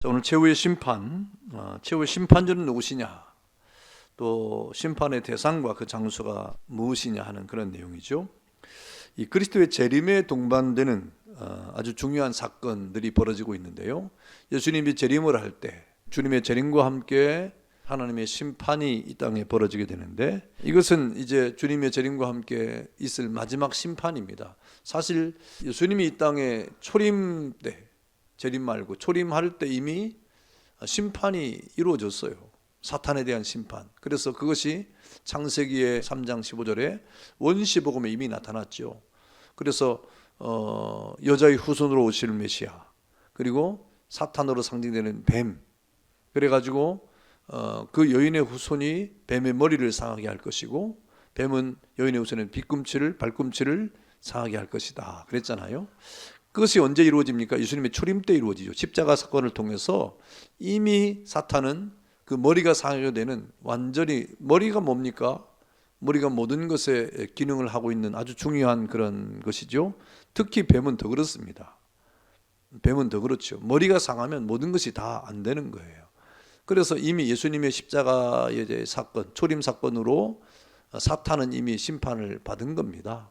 자, 오늘 최후의 심판, 어, 최후의 심판자는 누구시냐? 또 심판의 대상과 그 장소가 무엇이냐 하는 그런 내용이죠. 이 그리스도의 재림에 동반되는 어, 아주 중요한 사건들이 벌어지고 있는데요. 예수님이 재림을 할 때 주님의 재림과 함께 하나님의 심판이 이 땅에 벌어지게 되는데 이것은 이제 주님의 재림과 함께 있을 마지막 심판입니다. 사실 예수님이 이 땅에 초림 때 재림 말고 초림할 때 이미 심판이 이루어졌어요. 사탄에 대한 심판. 그래서 그것이 창세기의 3장 15절에 원시 복음에 이미 나타났죠. 그래서 어, 여자의 후손으로 오실 메시아 그리고 사탄으로 상징되는 뱀 그래가지고 어, 그 여인의 후손이 뱀의 머리를 상하게 할 것이고 뱀은 여인의 후손은 뒤꿈치를 발꿈치를 상하게 할 것이다 그랬잖아요. 그것이 언제 이루어집니까? 예수님의 초림 때 이루어지죠. 십자가 사건을 통해서 이미 사탄은 그 머리가 상하게 되는 완전히 머리가 뭡니까? 머리가 모든 것에 기능을 하고 있는 아주 중요한 그런 것이죠. 특히 뱀은 더 그렇습니다. 뱀은 더 그렇죠. 머리가 상하면 모든 것이 다 안 되는 거예요. 그래서 이미 예수님의 십자가의 사건, 초림 사건으로 사탄은 이미 심판을 받은 겁니다.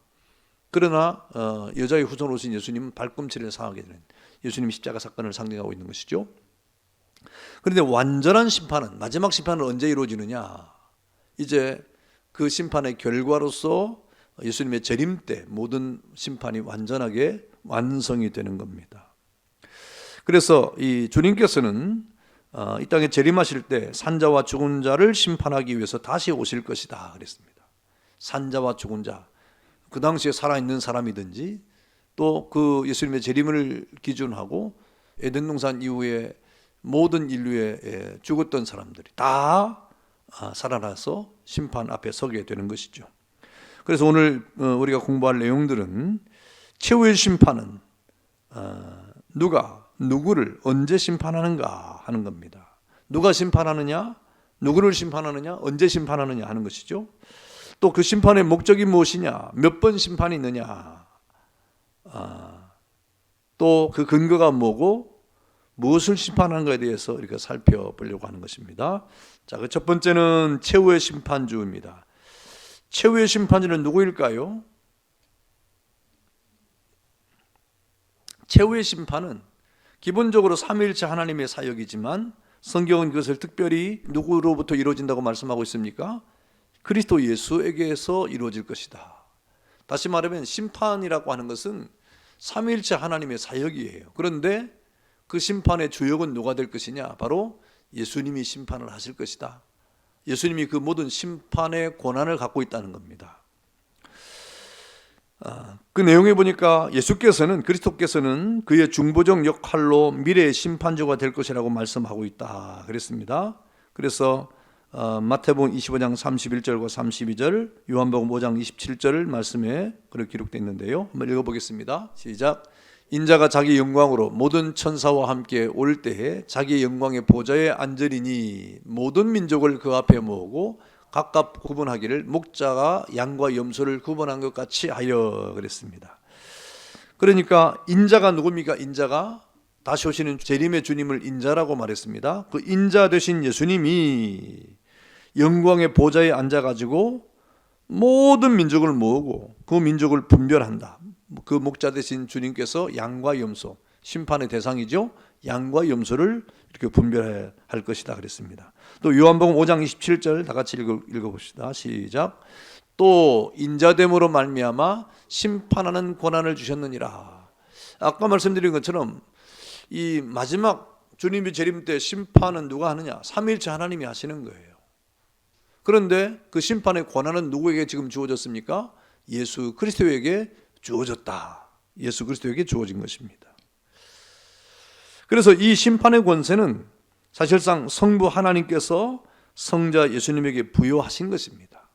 그러나 어, 여자의 후손 오신 예수님은 발꿈치를 상하게 되는 예수님 십자가 사건을 상징하고 있는 것이죠. 그런데 완전한 심판은 마지막 심판은 언제 이루어지느냐? 이제 그 심판의 결과로서 예수님의 재림 때 모든 심판이 완전하게 완성이 되는 겁니다. 그래서 이 주님께서는 어, 이 땅에 재림하실 때 산자와 죽은 자를 심판하기 위해서 다시 오실 것이다 그랬습니다. 산자와 죽은 자, 그 당시에 살아있는 사람이든지 또 그 예수님의 재림을 기준하고 에덴 동산 이후에 모든 인류에 죽었던 사람들이 다 아, 살아나서 심판 앞에 서게 되는 것이죠. 그래서 오늘 어, 우리가 공부할 내용들은 최후의 심판은 어, 누가 누구를 언제 심판하는가 하는 겁니다. 누가 심판하느냐, 누구를 심판하느냐, 언제 심판하느냐 하는 것이죠. 또 그 심판의 목적이 무엇이냐, 몇 번 심판이 있느냐, 아, 또 그 근거가 뭐고 무엇을 심판하는 것에 대해서 이렇게 살펴보려고 하는 것입니다. 자, 그 첫 번째는 최후의 심판주입니다. 최후의 심판주는 누구일까요? 최후의 심판은 기본적으로 삼위일체 하나님의 사역이지만 성경은 그것을 특별히 누구로부터 이루어진다고 말씀하고 있습니까? 그리스도 예수에게서 이루어질 것이다. 다시 말하면 심판이라고 하는 것은 삼위일체 하나님의 사역이에요. 그런데 그 심판의 주역은 누가 될 것이냐? 바로 예수님이 심판을 하실 것이다. 예수님이 그 모든 심판의 권한을 갖고 있다는 겁니다. 아, 그 내용에 보니까 예수께서는 그리스도께서는 그의 중보적 역할로 미래의 심판주가 될 것이라고 말씀하고 있다 그랬습니다. 그래서 어, 마태복음 25장 31절과 32절, 요한복음 5장 27절 말씀에 그렇게 기록되어 있는데요. 한번 읽어보겠습니다. 시작. 인자가 자기 영광으로 모든 천사와 함께 올 때에 자기 영광의 보좌에 앉으리니 모든 민족을 그 앞에 모으고 각각 구분하기를 목자가 양과 염소를 구분한 것 같이 하여 그랬습니다. 그러니까 인자가 누굽니까? 인자가 다시 오시는 재림의 주님을 인자라고 말했습니다. 그 인자 되신 예수님이 영광의 보좌에 앉아 가지고 모든 민족을 모으고 그 민족을 분별한다. 그 목자 되신 주님께서 양과 염소 심판의 대상이죠. 양과 염소를 이렇게 분별할 것이다 그랬습니다. 또 요한복음 5장 27절 다 같이 읽어, 읽어봅시다. 시작. 또 인자됨으로 말미암아 심판하는 권한을 주셨느니라. 아까 말씀드린 것처럼 이 마지막 주님이 재림 때 심판은 누가 하느냐? 삼일체 하나님이 하시는 거예요. 그런데 그 심판의 권한은 누구에게 지금 주어졌습니까? 예수 그리스도에게 주어졌다. 예수 그리스도에게 주어진 것입니다. 그래서 이 심판의 권세는 사실상 성부 하나님께서 성자 예수님에게 부여하신 것입니다.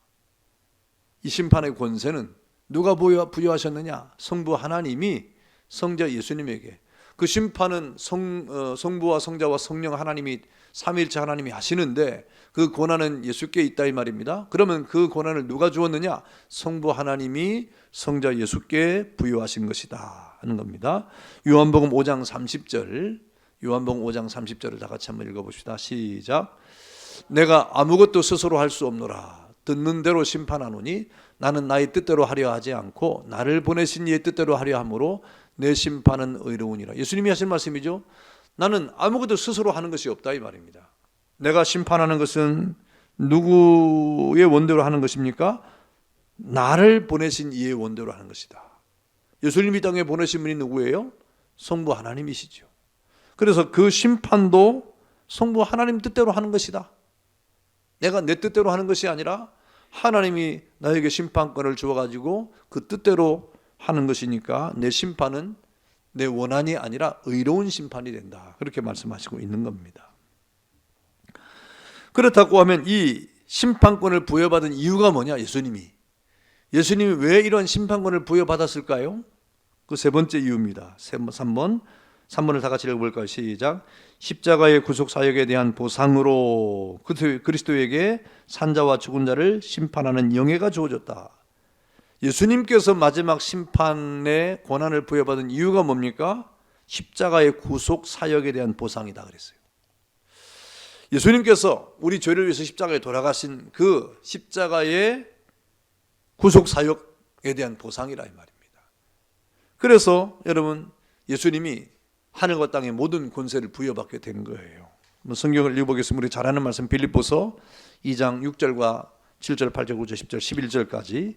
이 심판의 권세는 누가 부여하셨느냐? 성부 하나님이 성자 예수님에게 그 심판은 성, 어, 성부와 성자와 성령 하나님이 삼일체 하나님이 하시는데 그 권한은 예수께 있다 이 말입니다. 그러면 그 권한을 누가 주었느냐? 성부 하나님이 성자 예수께 부여하신 것이다 하는 겁니다. 요한복음 5장 30절 요한복음 5장 30절을 다 같이 한번 읽어봅시다. 시작. 내가 아무것도 스스로 할 수 없노라. 듣는 대로 심판하노니 나는 나의 뜻대로 하려 하지 않고 나를 보내신 이의 뜻대로 하려 함으로 내 심판은 의로우니라. 예수님이 하신 말씀이죠. 나는 아무것도 스스로 하는 것이 없다 이 말입니다. 내가 심판하는 것은 누구의 원대로 하는 것입니까? 나를 보내신 이의 원대로 하는 것이다. 예수님이 땅에 보내신 분이 누구예요? 성부 하나님이시죠. 그래서 그 심판도 성부 하나님 뜻대로 하는 것이다. 내가 내 뜻대로 하는 것이 아니라 하나님이 나에게 심판권을 주어가지고 그 뜻대로 하는 것이니까 내 심판은 내 원한이 아니라 의로운 심판이 된다. 그렇게 말씀하시고 있는 겁니다. 그렇다고 하면 이 심판권을 부여받은 이유가 뭐냐? 예수님이. 예수님이 왜 이런 심판권을 부여받았을까요? 그 세 번째 이유입니다. 3번. 3번을 다 같이 읽어볼까요? 시작. 십자가의 구속 사역에 대한 보상으로 그리스도에게 산자와 죽은 자를 심판하는 영예가 주어졌다. 예수님께서 마지막 심판의 권한을 부여받은 이유가 뭡니까? 십자가의 구속 사역에 대한 보상이다 그랬어요. 예수님께서 우리 죄를 위해서 십자가에 돌아가신 그 십자가의 구속 사역에 대한 보상이라 이 말입니다. 그래서 여러분 예수님이 하늘과 땅의 모든 권세를 부여받게 된 거예요. 뭐 성경을 읽어보겠습니다. 우리 잘 아는 말씀 빌립보서 2장 6절과 7절, 8절, 9절, 10절, 11절까지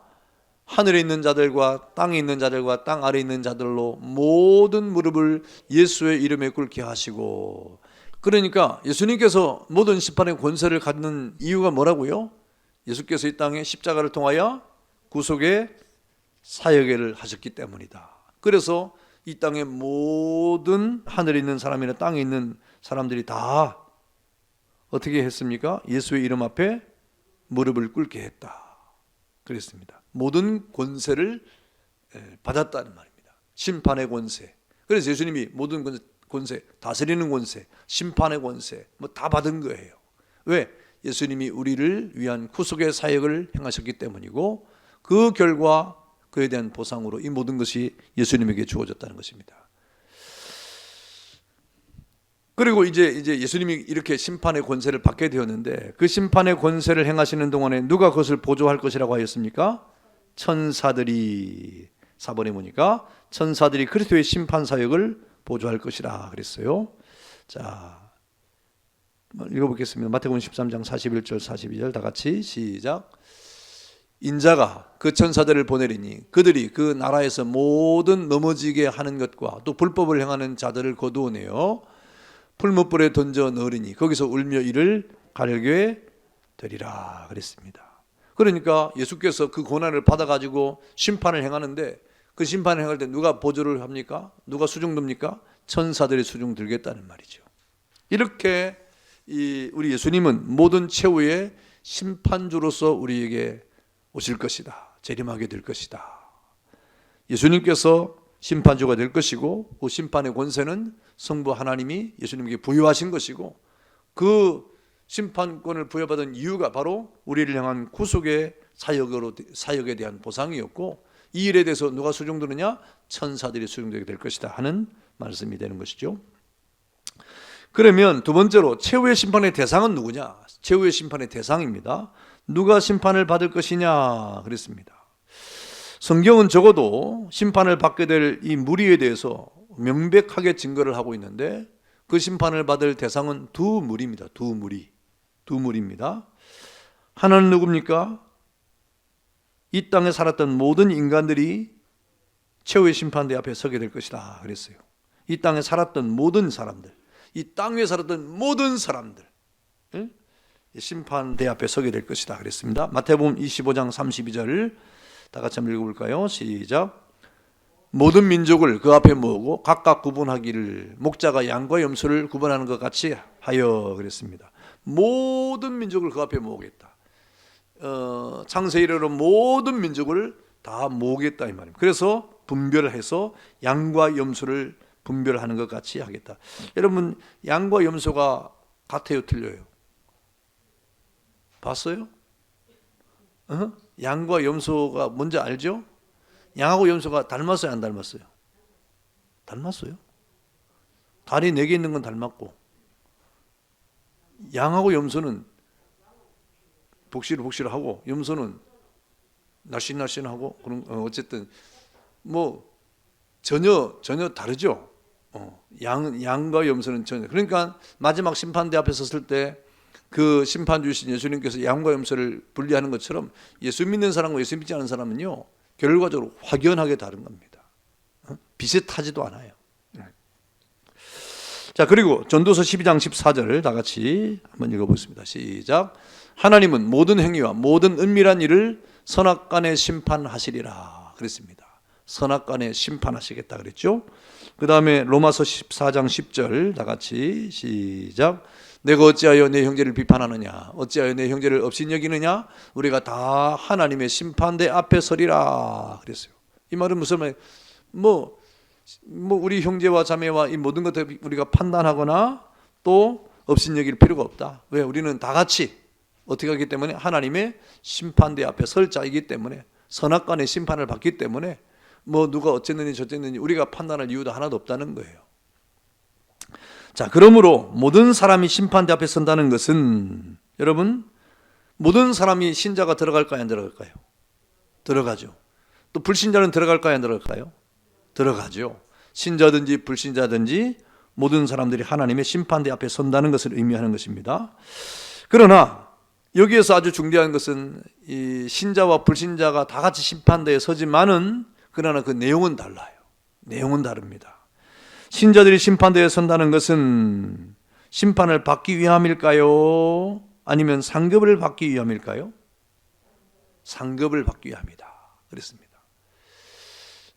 하늘에 있는 자들과 땅에 있는 자들과 땅 아래 있는 자들로 모든 무릎을 예수의 이름에 꿇게 하시고 그러니까 예수님께서 모든 심판의 권세를 갖는 이유가 뭐라고요? 예수께서 이 땅에 십자가를 통하여 구속의 사역을 하셨기 때문이다. 그래서 이 땅의 모든 하늘에 있는 사람이나 땅에 있는 사람들이 다 어떻게 했습니까? 예수의 이름 앞에 무릎을 꿇게 했다. 그랬습니다. 모든 권세를 받았다는 말입니다. 심판의 권세. 그래서 예수님이 모든 권세, 다스리는 권세, 심판의 권세, 뭐 다 받은 거예요. 왜? 예수님이 우리를 위한 구속의 사역을 행하셨기 때문이고 그 결과 그에 대한 보상으로 이 모든 것이 예수님에게 주어졌다는 것입니다. 그리고 이제 이제 예수님이 이렇게 심판의 권세를 받게 되었는데 그 심판의 권세를 행하시는 동안에 누가 그것을 보조할 것이라고 하였습니까? 천사들이 사번에 보니까 천사들이 그리스도의 심판 사역을 보조할 것이라 그랬어요. 자, 읽어 보겠습니다. 마태복음 13장 41절 42절 다 같이 시작. 인자가 그 천사들을 보내리니 그들이 그 나라에서 모든 넘어지게 하는 것과 또 불법을 행하는 자들을 거두어내어 풀무불에 던져 넣으리니 거기서 울며 이를 가려게 되리라 그랬습니다. 그러니까 예수께서 그 고난을 받아 가지고 심판을 행하는데 그 심판을 행할 때 누가 보조를 합니까? 누가 수중 듭니까? 천사들이 수중 들겠다는 말이죠. 이렇게 이 우리 예수님은 모든 최후의 심판주로서 우리에게 오실 것이다. 재림하게 될 것이다. 예수님께서 심판주가 될 것이고 그 심판의 권세는 성부 하나님이 예수님께 부여하신 것이고 그 심판권을 부여받은 이유가 바로 우리를 향한 구속의 사역으로 사역에 대한 보상이었고 이 일에 대해서 누가 수종드느냐 천사들이 수종되게 될 것이다 하는 말씀이 되는 것이죠. 그러면 두 번째로 최후의 심판의 대상은 누구냐? 최후의 심판의 대상입니다. 누가 심판을 받을 것이냐 그랬습니다. 성경은 적어도 심판을 받게 될 이 무리에 대해서 명백하게 증거를 하고 있는데 그 심판을 받을 대상은 두 무리입니다. 두 무리. 두 무리입니다. 하나는 누굽니까? 이 땅에 살았던 모든 인간들이 최후의 심판대 앞에 서게 될 것이다. 그랬어요. 이 땅에 살았던 모든 사람들, 이 땅에 살았던 모든 사람들, 심판대 앞에 서게 될 것이다. 그랬습니다. 마태복음 25장 32절을 다 같이 한번 읽어볼까요? 시작. 모든 민족을 그 앞에 모으고 각각 구분하기를 목자가 양과 염소를 구분하는 것 같이 하여 그랬습니다. 모든 민족을 그 앞에 모으겠다. 어, 창세일으로 모든 민족을 다 모으겠다 이 말입니다. 그래서 분별해서 양과 염소를 분별하는 것 같이 하겠다. 여러분 양과 염소가 같아요, 틀려요? 봤어요? 어? 양과 염소가 뭔지 알죠? 양하고 염소가 닮았어요, 안 닮았어요? 닮았어요. 다리 네 개 있는 건 닮았고 양하고 염소는 복실복실하고 염소는 날씬날씬하고 그런 어, 어쨌든 뭐 전혀 전혀 다르죠. 어, 양 양과 염소는 전혀 그러니까 마지막 심판대 앞에 섰을 때 그 심판 주신 예수님께서 양과 염소를 분리하는 것처럼 예수 믿는 사람과 예수 믿지 않은 사람은요 결과적으로 확연하게 다른 겁니다. 어? 비슷하지도 않아요. 자, 그리고 전도서 12장 14절을 다 같이 한번 읽어보겠습니다. 시작. 하나님은 모든 행위와 모든 은밀한 일을 선악간에 심판하시리라 그랬습니다. 선악간에 심판하시겠다 그랬죠. 그 다음에 로마서 14장 10절 다 같이 시작. 내가 어찌하여 내 형제를 비판하느냐? 어찌하여 내 형제를 업신여기느냐? 우리가 다 하나님의 심판대 앞에 서리라 그랬어요. 이 말은 무슨 말? 뭐, 뭐 우리 형제와 자매와 이 모든 것들 우리가 판단하거나 또 업신여길 필요가 없다. 왜? 우리는 다 같이 어떻게 하기 때문에 하나님의 심판대 앞에 설 자이기 때문에 선악간의 심판을 받기 때문에 뭐 누가 어쨌느니 저쨌느니 우리가 판단할 이유도 하나도 없다는 거예요. 자, 그러므로 모든 사람이 심판대 앞에 선다는 것은 여러분 모든 사람이 신자가 들어갈까요, 안 들어갈까요? 들어가죠. 또 불신자는 들어갈까요, 안 들어갈까요? 들어가죠. 신자든지 불신자든지 모든 사람들이 하나님의 심판대 앞에 선다는 것을 의미하는 것입니다. 그러나 여기에서 아주 중요한 것은 이 신자와 불신자가 다 같이 심판대에 서지만은 그러나 그 내용은 달라요. 내용은 다릅니다. 신자들이 심판대에 선다는 것은 심판을 받기 위함일까요? 아니면 상급을 받기 위함일까요? 상급을 받기 위함이다. 그랬습니다.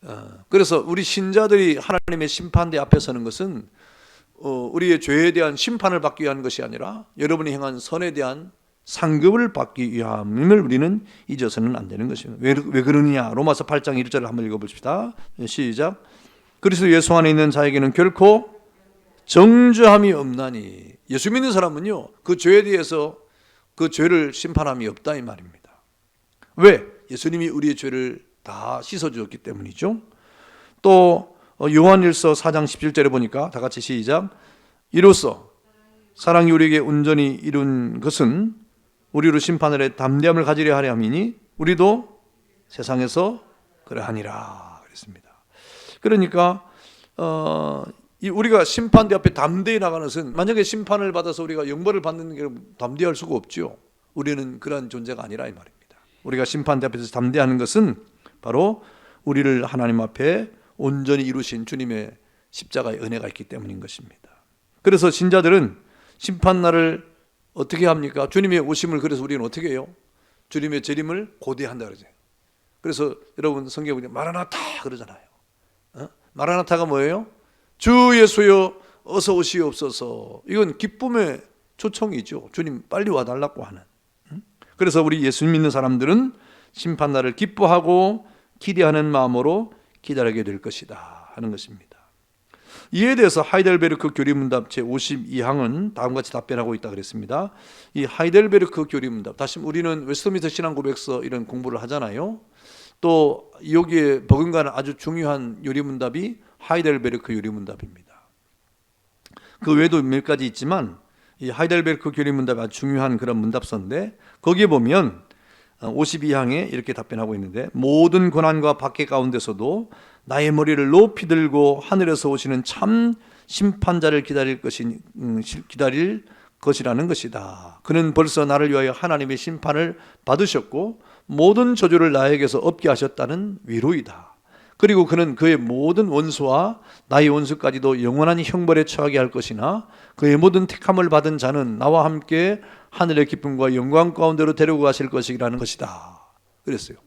어, 그래서 우리 신자들이 하나님의 심판대 앞에 서는 것은 어, 우리의 죄에 대한 심판을 받기 위한 것이 아니라 여러분이 행한 선에 대한 상급을 받기 위함을 우리는 잊어서는 안 되는 것입니다. 왜, 왜 그러느냐? 로마서 8장 1절을 한번 읽어봅시다. 시작. 그리스도 예수 안에 있는 자에게는 결코 정죄함이 없나니 예수 믿는 사람은요 그 죄에 대해서 그 죄를 심판함이 없다 이 말입니다. 왜? 예수님이 우리의 죄를 다 씻어 주었기 때문이죠. 또 어, 요한일서 4장 17절에 보니까 다 같이 시작. 이로써 사랑이 우리에게 온전히 이룬 것은 우리로 심판을 해 담대함을 가지려 하려 함이니 우리도 세상에서 그러하니라 그랬습니다. 그러니까 어, 이 우리가 심판대 앞에 담대히 나가는 것은 만약에 심판을 받아서 우리가 영벌을 받는 게 담대할 수가 없죠. 우리는 그런 존재가 아니라 이 말입니다. 우리가 심판대 앞에서 담대하는 것은 바로 우리를 하나님 앞에 온전히 이루신 주님의 십자가의 은혜가 있기 때문인 것입니다. 그래서 신자들은 심판 날을 어떻게 합니까? 주님의 오심을 그래서 우리는 어떻게 해요? 주님의 재림을 고대한다 그러죠. 그래서 여러분 성경에 마라나타 그러잖아요. 어? 마라나타가 뭐예요? 주 예수여 어서 오시옵소서. 이건 기쁨의 초청이죠. 주님 빨리 와달라고 하는. 그래서 우리 예수 믿는 사람들은 심판 날을 기뻐하고 기대하는 마음으로 기다리게 될 것이다 하는 것입니다. 이에 대해서 하이델베르크 교리문답 제 52항은 다음과 같이 답변하고 있다 그랬습니다. 이 하이델베르크 교리문답 다시 우리는 웨스트미터 신앙 고백서 이런 공부를 하잖아요. 또 여기에 버금가는 아주 중요한 요리문답이 하이델베르크 요리문답입니다. 그 외에도 몇 가지 있지만 이 하이델베르크 교리문답이 아주 중요한 그런 문답서인데 거기에 보면 52항에 이렇게 답변하고 있는데 모든 고난과 박해 가운데서도 나의 머리를 높이 들고 하늘에서 오시는 참 심판자를 기다릴 것이 음, 기다릴 것이라는 것이다. 그는 벌써 나를 위하여 하나님의 심판을 받으셨고 모든 저주를 나에게서 얻게 하셨다는 위로이다. 그리고 그는 그의 모든 원수와 나의 원수까지도 영원한 형벌에 처하게 할 것이나 그의 모든 택함을 받은 자는 나와 함께 하늘의 기쁨과 영광 가운데로 데리고 가실 것이라는 것이다. 그랬어요.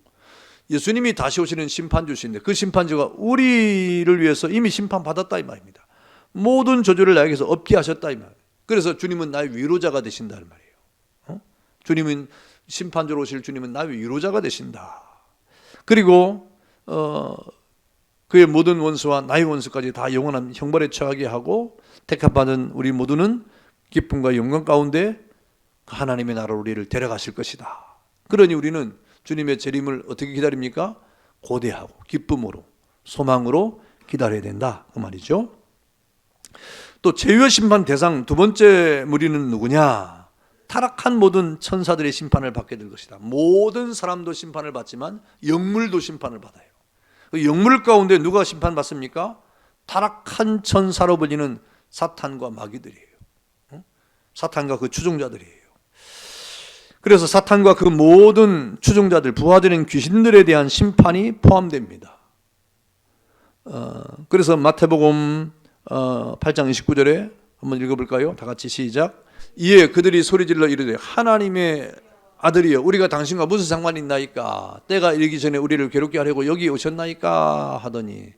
예수님이 다시 오시는 심판주신데 그 심판주가 우리를 위해서 이미 심판받았다 이 말입니다. 모든 저주를 나에게서 없게 하셨다 이 말. 그래서 주님은 나의 위로자가 되신다는 말이에요. 어? 주님은 심판주로 오실 주님은 나의 위로자가 되신다. 그리고 어, 그의 모든 원수와 나의 원수까지 다 영원한 형벌에 처하게 하고 택함받은 우리 모두는 기쁨과 영광 가운데 하나님의 나라로 우리를 데려가실 것이다. 그러니 우리는 주님의 재림을 어떻게 기다립니까? 고대하고 기쁨으로 소망으로 기다려야 된다 그 말이죠. 또 제외 심판 대상 두 번째 무리는 누구냐? 타락한 모든 천사들의 심판을 받게 될 것이다. 모든 사람도 심판을 받지만 영물도 심판을 받아요. 그 영물 가운데 누가 심판 받습니까? 타락한 천사로 불리는 사탄과 마귀들이에요. 어? 사탄과 그 추종자들이에요. 그래서 사탄과 그 모든 추종자들, 부하되는 귀신들에 대한 심판이 포함됩니다. 어, 그래서 마태복음 어, 8장 29절에 한번 읽어볼까요? 다 같이 시작. 이에 그들이 소리질러 이르되 하나님의 아들이여 우리가 당신과 무슨 상관이 있나이까 때가 이르기 전에 우리를 괴롭게 하려고 여기 오셨나이까 하더니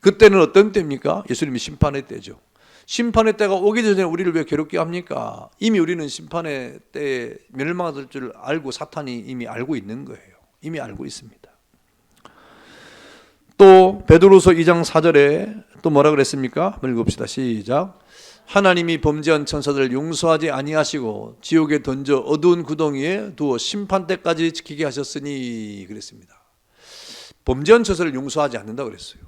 그때는 어떤 때입니까? 예수님이 심판의 때죠. 심판의 때가 오기 전에 우리를 왜 괴롭게 합니까? 이미 우리는 심판의 때에 멸망할 줄 알고 사탄이 이미 알고 있는 거예요. 이미 알고 있습니다. 또 베드로서 2장 4절에 또 뭐라 그랬습니까? 읽읍시다. 시작. 하나님이 범죄한 천사들을 용서하지 아니하시고 지옥에 던져 어두운 구덩이에 두어 심판 때까지 지키게 하셨으니 그랬습니다. 범죄한 천사를 용서하지 않는다 그랬어요.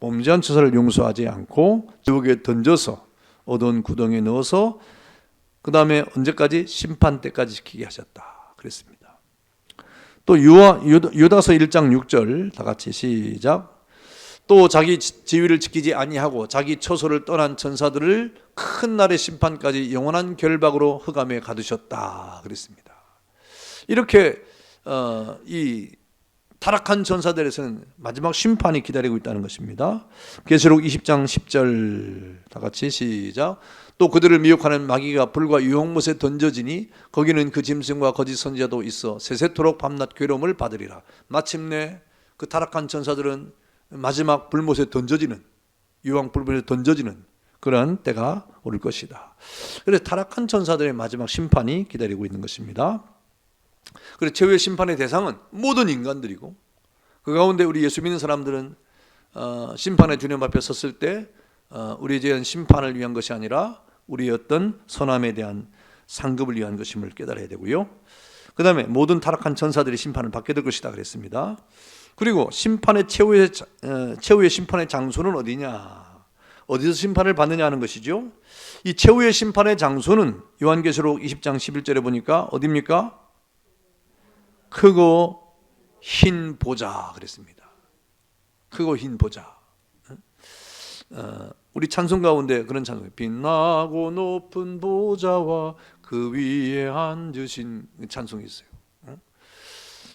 범죄한 천사를 용서하지 않고 지옥에 던져서 어두운 구덩이에 넣어서 그 다음에 언제까지 심판 때까지 지키게 하셨다 그랬습니다. 또 유아, 유다서 1장 6절 다 같이 시작. 또 자기 지위를 지키지 아니하고 자기 처소를 떠난 천사들을 큰 날의 심판까지 영원한 결박으로 흑암에 가두셨다 그랬습니다. 이렇게 어, 이 타락한 전사들에서는 마지막 심판이 기다리고 있다는 것입니다. 계시록 20장 10절 다 같이 시작. 또 그들을 미혹하는 마귀가 불과 유황못에 던져지니 거기는 그 짐승과 거짓 선지자도 있어 세세토록 밤낮 괴로움을 받으리라. 마침내 그 타락한 전사들은 마지막 불못에 던져지는 유황 불못에 던져지는 그런 때가 올 것이다. 그래서 타락한 천사들의 마지막 심판이 기다리고 있는 것입니다. 그래서 최후의 심판의 대상은 모든 인간들이고 그 가운데 우리 예수 믿는 사람들은 어, 심판의 주님 앞에 섰을 때 어, 우리에 대한 심판을 위한 것이 아니라 우리의 어떤 선함에 대한 상급을 위한 것임을 깨달아야 되고요. 그 다음에 모든 타락한 천사들이 심판을 받게 될 것이다 그랬습니다. 그리고 심판의 최후의 어, 최후의 심판의 장소는 어디냐? 어디서 심판을 받느냐 하는 것이죠. 이 최후의 심판의 장소는 요한계시록 20장 11절에 보니까 어디입니까? 크고 흰 보좌 그랬습니다. 크고 흰 보좌. 어, 우리 찬송 가운데 그런 찬송 빛나고 높은 보좌와 그 위에 앉으신 찬송이 있어요.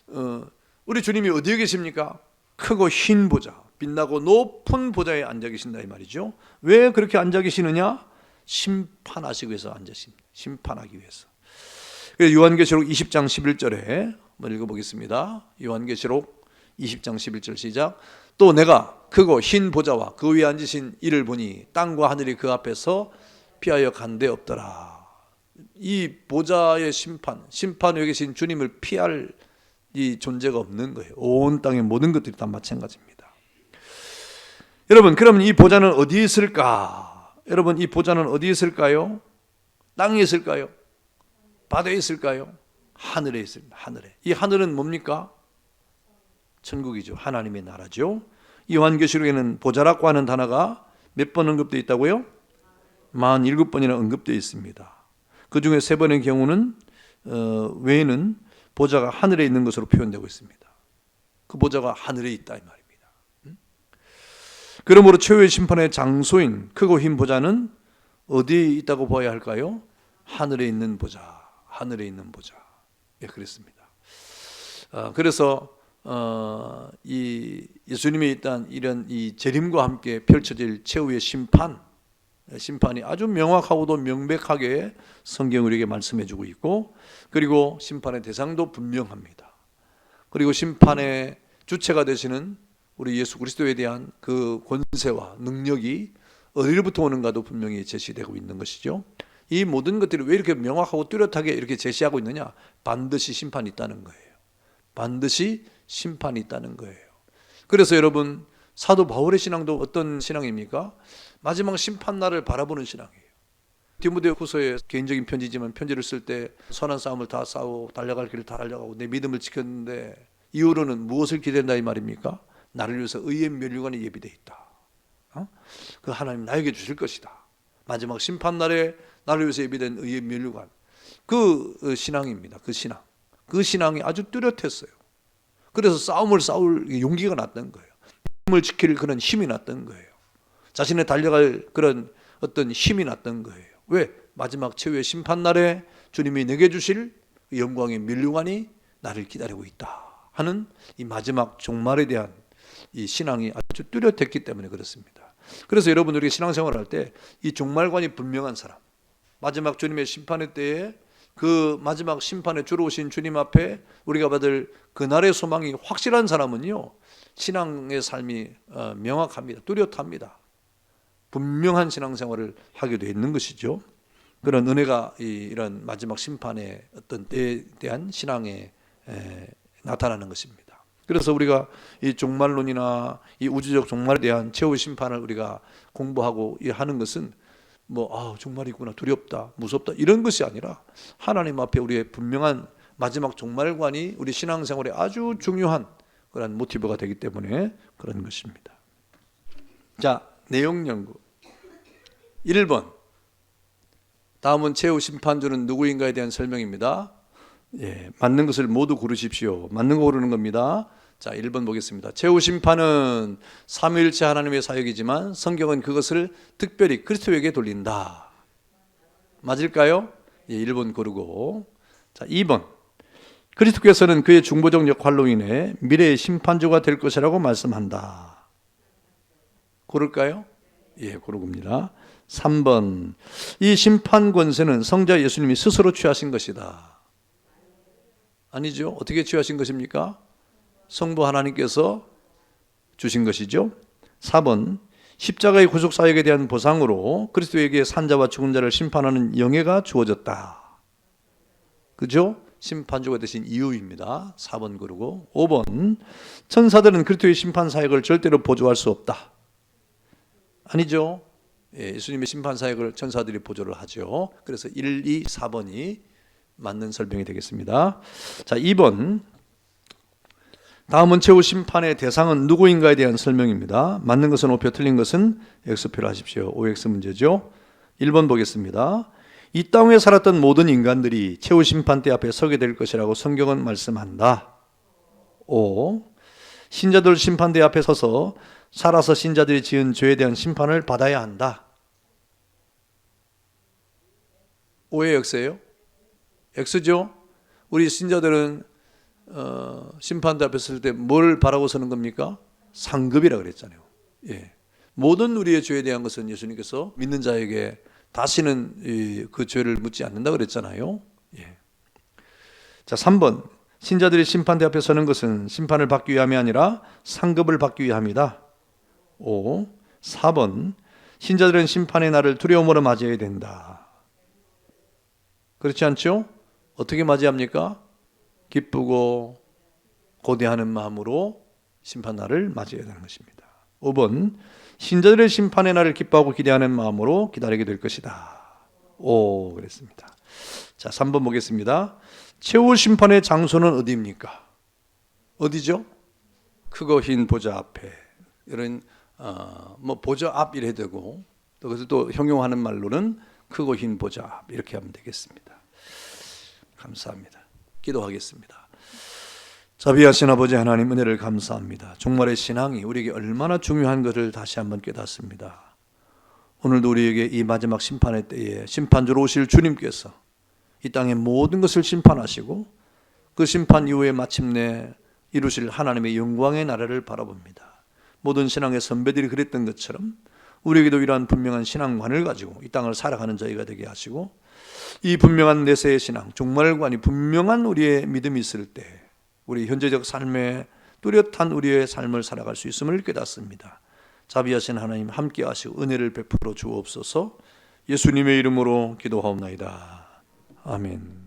어, 우리 주님이 어디에 계십니까? 크고 흰 보좌, 빛나고 높은 보좌에 앉아 계신다 이 말이죠. 왜 그렇게 앉아 계시느냐? 심판하시기 위해서 계십니다. 심판하기 위해서. 요한계시록 20장 11절에 한번 읽어보겠습니다. 요한계시록 20장 11절 시작. 또 내가 크고 흰 보좌와 그 위에 앉으신 이를 보니 땅과 하늘이 그 앞에서 피하여 간데 없더라. 이 보좌의 심판, 심판 위에 계신 주님을 피할 이 존재가 없는 거예요. 온 땅의 모든 것들이 다 마찬가지입니다. 여러분, 그러면 이 보좌는 어디에 있을까? 여러분, 이 보좌는 어디에 있을까요? 땅에 있을까요? 바다에 있을까요? 하늘에 있습니다. 하늘에. 이 하늘은 뭡니까? 천국이죠. 하나님의 나라죠. 요한계시록에는 보좌라고 하는 단어가 몇 번 언급되어 있다고요? 47번이나 언급되어 있습니다. 그 중에 세 번의 경우는 어, 외에는 보좌가 하늘에 있는 것으로 표현되고 있습니다. 그 보좌가 하늘에 있다 이 말입니다. 음? 그러므로 최후의 심판의 장소인 크고 흰 보좌는 어디에 있다고 봐야 할까요? 하늘에 있는 보좌, 하늘에 있는 보좌. 예, 그랬습니다. 어, 그래서 어, 이 예수님이 일단 이런 이 재림과 함께 펼쳐질 최후의 심판, 심판이 아주 명확하고도 명백하게 성경 우리에게 말씀해주고 있고 그리고 심판의 대상도 분명합니다. 그리고 심판의 주체가 되시는 우리 예수 그리스도에 대한 그 권세와 능력이 어디로부터 오는가도 분명히 제시되고 있는 것이죠. 이 모든 것들이 왜 이렇게 명확하고 뚜렷하게 이렇게 제시하고 있느냐? 반드시 심판이 있다는 거예요. 반드시 심판이 있다는 거예요. 그래서 여러분 사도 바울의 신앙도 어떤 신앙입니까? 마지막 심판 날을 바라보는 신앙이에요. 디모데 후서의 개인적인 편지지만 편지를 쓸 때 선한 싸움을 다 싸우고 달려갈 길을 다 달려가고 내 믿음을 지켰는데 이후로는 무엇을 기대한다 이 말입니까? 나를 위해서 의의 면류관이 예비돼 있다. 어? 그 하나님 나에게 주실 것이다. 마지막 심판 날에 나를 위해서 예비된 의의 면류관. 그 신앙입니다. 그 신앙. 그 신앙이 아주 뚜렷했어요. 그래서 싸움을 싸울 용기가 났던 거예요. 힘을 지킬 그런 힘이 났던 거예요. 자신의 달려갈 그런 어떤 힘이 났던 거예요. 왜? 마지막 최후의 심판 날에 주님이 내게 주실 그 영광의 밀류관이 나를 기다리고 있다 하는 이 마지막 종말에 대한 이 신앙이 아주 뚜렷했기 때문에 그렇습니다. 그래서 여러분들이 신앙생활을 할때 이 종말관이 분명한 사람, 마지막 주님의 심판의 때에 그 마지막 심판에 주로 오신 주님 앞에 우리가 받을 그날의 소망이 확실한 사람은요 신앙의 삶이 어, 명확합니다, 뚜렷합니다. 분명한 신앙생활을 하게 돼 있는 것이죠. 그런 은혜가 이런 마지막 심판의 어떤 때에 대한 신앙에 나타나는 것입니다. 그래서 우리가 이 종말론이나 이 우주적 종말에 대한 최후 심판을 우리가 공부하고 하는 것은 뭐 아, 종말이구나 두렵다 무섭다 이런 것이 아니라 하나님 앞에 우리의 분명한 마지막 종말관이 우리 신앙생활에 아주 중요한 그런 모티브가 되기 때문에 그런 것입니다. 자, 내용 연구. 1번. 다음은 최후 심판주는 누구인가에 대한 설명입니다. 예, 맞는 것을 모두 고르십시오. 맞는 거 고르는 겁니다. 자, 1번 보겠습니다. 최후 심판은 삼위일체 하나님의 사역이지만 성경은 그것을 특별히 그리스도에게 돌린다. 맞을까요? 예, 1번 고르고. 자, 2번. 그리스도께서는 그의 중보적 역할로 인해 미래의 심판주가 될 것이라고 말씀한다. 고를까요? 예, 고르고입니다. 3번. 이 심판 권세는 성자 예수님이 스스로 취하신 것이다. 아니죠? 어떻게 취하신 것입니까? 성부 하나님께서 주신 것이죠. 4번. 십자가의 구속 사역에 대한 보상으로 그리스도에게 산자와 죽은 자를 심판하는 영예가 주어졌다. 그죠? 심판주가 되신 이유입니다. 4번 그러고 5번 천사들은 그리스도의 심판 사역을 절대로 보조할 수 없다. 아니죠. 예, 예수님의 심판 사역을 천사들이 보조를 하죠. 그래서 1, 2, 4번이 맞는 설명이 되겠습니다. 자, 2번. 다음은 최후 심판의 대상은 누구인가에 대한 설명입니다. 맞는 것은 O표, 틀린 것은 X표로 하십시오. OX 문제죠. 1번 보겠습니다. 이 땅에 살았던 모든 인간들이 최후 심판대 앞에 서게 될 것이라고 성경은 말씀한다. 5. 신자들 심판대 앞에 서서 살아서 신자들이 지은 죄에 대한 심판을 받아야 한다. 오해 X예요? X죠? 우리 신자들은 어, 심판대 앞에 설때뭘 바라고 서는 겁니까? 상급이라 그랬잖아요. 예. 모든 우리의 죄에 대한 것은 예수님께서 믿는 자에게 다시는 이, 그 죄를 묻지 않는다 그랬잖아요. 예. 자, 3번. 신자들이 심판대 앞에 서는 것은 심판을 받기 위함이 아니라 상급을 받기 위함이다. 5. 4번. 신자들은 심판의 날을 두려움으로 맞이해야 된다. 그렇지 않죠? 어떻게 맞이합니까? 기쁘고 고대하는 마음으로 심판 날을 맞이해야 되는 것입니다. 5번. 신자들의 심판의 날을 기뻐하고 기대하는 마음으로 기다리게 될 것이다. 오, 그랬습니다. 자, 3번 보겠습니다. 최후 심판의 장소는 어디입니까? 어디죠? 크고 흰 보좌 앞에. 이런 어, 뭐 보좌 앞 이래 되고 또 그래서 또 형용하는 말로는 크고 흰 보좌 앞 이렇게 하면 되겠습니다. 감사합니다. 기도하겠습니다. 자비하신 아버지 하나님 은혜를 감사합니다. 종말의 신앙이 우리에게 얼마나 중요한 것을 다시 한번 깨닫습니다. 오늘도 우리에게 이 마지막 심판의 때에 심판주로 오실 주님께서 이 땅의 모든 것을 심판하시고 그 심판 이후에 마침내 이루실 하나님의 영광의 나라를 바라봅니다. 모든 신앙의 선배들이 그랬던 것처럼 우리에게도 이러한 분명한 신앙관을 가지고 이 땅을 살아가는 저희가 되게 하시고 이 분명한 내세의 신앙, 종말관이 분명한 우리의 믿음이 있을 때 우리 현재적 삶에 뚜렷한 우리의 삶을 살아갈 수 있음을 깨닫습니다. 자비하신 하나님 함께 하시고 은혜를 베풀어 주옵소서 예수님의 이름으로 기도하옵나이다. 아멘.